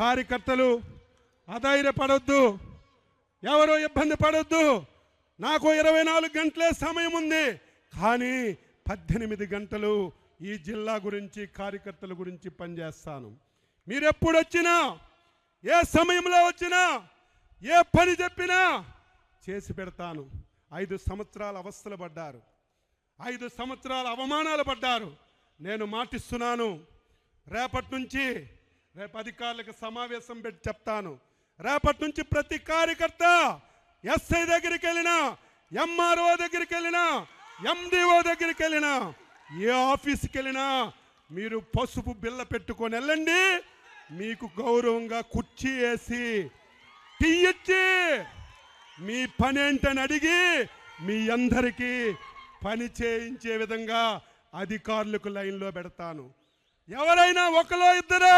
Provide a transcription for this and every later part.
కార్యకర్తలు అధైర్యపడొద్దు. ఎవరో ఇబ్బంది పడొద్దు. నాకు ఇరవై నాలుగు గంటలే సమయం ఉంది. కానీ పద్దెనిమిది గంటలు ఈ జిల్లా గురించి కార్యకర్తల గురించి పనిచేస్తాను. మీరు ఎప్పుడు వచ్చినా ఏ సమయంలో వచ్చినా ఏ పని చెప్పినా చేసి పెడతాను. ఐదు సంవత్సరాల అవస్థలు పడ్డారు. ఐదు సంవత్సరాల అవమానాలు పడ్డారు. నేను మాటిస్తున్నాను. రేపటి నుంచి రేపు అధికారులకు సమావేశం పెట్టి చెప్తాను. రేపటి నుంచి ప్రతి కార్యకర్త ఎస్ఐ దగ్గరికి వెళ్ళినా ఎంఆర్ఓ దగ్గరికి వెళ్ళినా ఎండిఓ దగ్గరికి వెళ్ళినా ఏ ఆఫీస్కి వెళ్ళినా మీరు పసుపు బిల్ల పెట్టుకొని వెళ్ళండి. మీకు గౌరవంగా కుర్చీ వేసి టీ ఇచ్చి మీ పని ఏంటని అడిగి మీ అందరికీ పని చేయించే విధంగా అధికారులకు లైన్లో పెడతాను. ఎవరైనా ఒకలో ఇద్దరు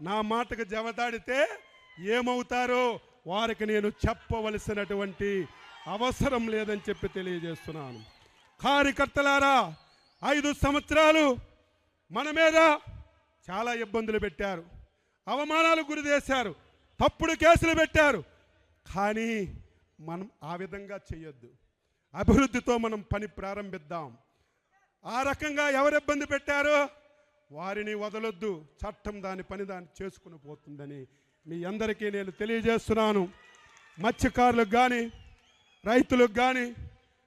నా మాటకు జవదాడితే ఏమవుతారో వారికి నేను చెప్పవలసినటువంటి అవసరం లేదని చెప్పి తెలియజేస్తున్నాను. కార్యకర్తలారా ఐదు సంవత్సరాలు మన మీద చాలా ఇబ్బందులు పెట్టారు. అవమానాలు గురి చేశారు. తప్పుడు కేసులు పెట్టారు. కానీ మనం ఆ విధంగా చేయొద్దు. అభివృద్ధితో మనం పని ప్రారంభిద్దాం. ఆ రకంగా ఎవరు ఇబ్బంది పెట్టారో వారిని వదలొద్దు. చట్టం దాని పని దాన్ని చేసుకుని పోతుందని మీ అందరికీ నేను తెలియజేస్తున్నాను. మత్స్యకారులకు కానీ రైతులకు కానీ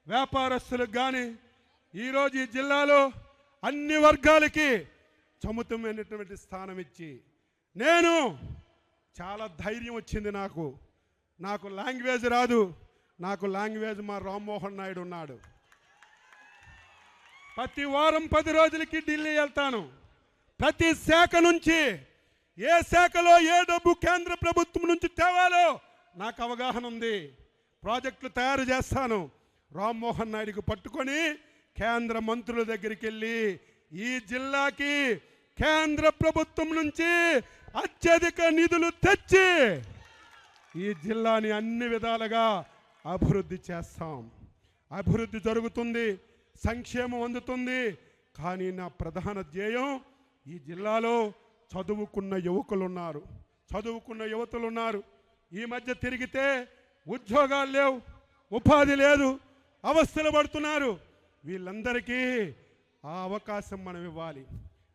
వ్యాపారస్తులకు కానీ ఈరోజు ఈ జిల్లాలో అన్ని వర్గాలకి చముతమైనటువంటి స్థానం ఇచ్చి నేను చాలా ధైర్యం వచ్చింది నాకు. నాకు లాంగ్వేజ్ రాదు. నాకు లాంగ్వేజ్ మా రామ్మోహన్ నాయుడు ఉన్నాడు. ప్రతి వారం పది రోజులకి ఢిల్లీ వెళ్తాను. ప్రతి శాఖ నుంచి ఏ శాఖలో ఏ డబ్బు కేంద్ర ప్రభుత్వం నుంచి తేవాలో నాకు అవగాహన ఉంది. ప్రాజెక్టులు తయారు చేస్తాను. రామ్మోహన్ నాయుడుకి పట్టుకొని కేంద్ర మంత్రుల దగ్గరికి వెళ్ళి ఈ జిల్లాకి కేంద్ర ప్రభుత్వం నుంచి అత్యధిక నిధులు తెచ్చి ఈ జిల్లాని అన్ని విధాలుగా అభివృద్ధి చేస్తాం. అభివృద్ధి జరుగుతుంది సంక్షేమం అందుతుంది. కానీ నా ప్రధాన ధ్యేయం ఈ జిల్లాలో చదువుకున్న యువకులు ఉన్నారు చదువుకున్న యువతులు ఉన్నారు ఈ మధ్య తిరిగితే ఉద్యోగాలు లేవు ఉపాధి లేదు అవస్థలు పడుతున్నారు. వీళ్ళందరికీ ఆ అవకాశం మనం ఇవ్వాలి.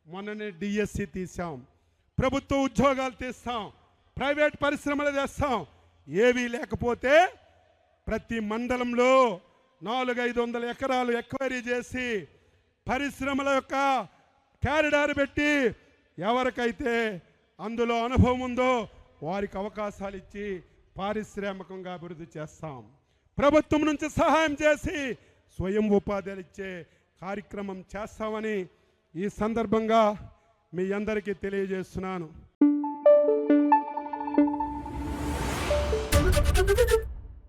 మొన్ననే డిఎస్సి తీసాం ప్రభుత్వ ఉద్యోగాలు తీస్తాం. ప్రైవేట్ పరిశ్రమలు చేస్తాం. ఏవీ లేకపోతే ప్రతి మండలంలో నాలుగు ఐదు వందల ఎకరాలు ఎక్వైరీ చేసి పరిశ్రమల యొక్క క్యారిడార్ పెట్టి ఎవరికైతే అందులో అనుభవం ఉందో వారికి అవకాశాలు ఇచ్చి పారిశ్రామికంగా అభివృద్ధి చేస్తాం ప్రభుత్వం నుంచి సహాయం చేసి స్వయం ఉపాధి ఇచ్చే కార్యక్రమం చేస్తామని ఈ సందర్భంగా మీ అందరికీ తెలియజేస్తున్నాను Thank you.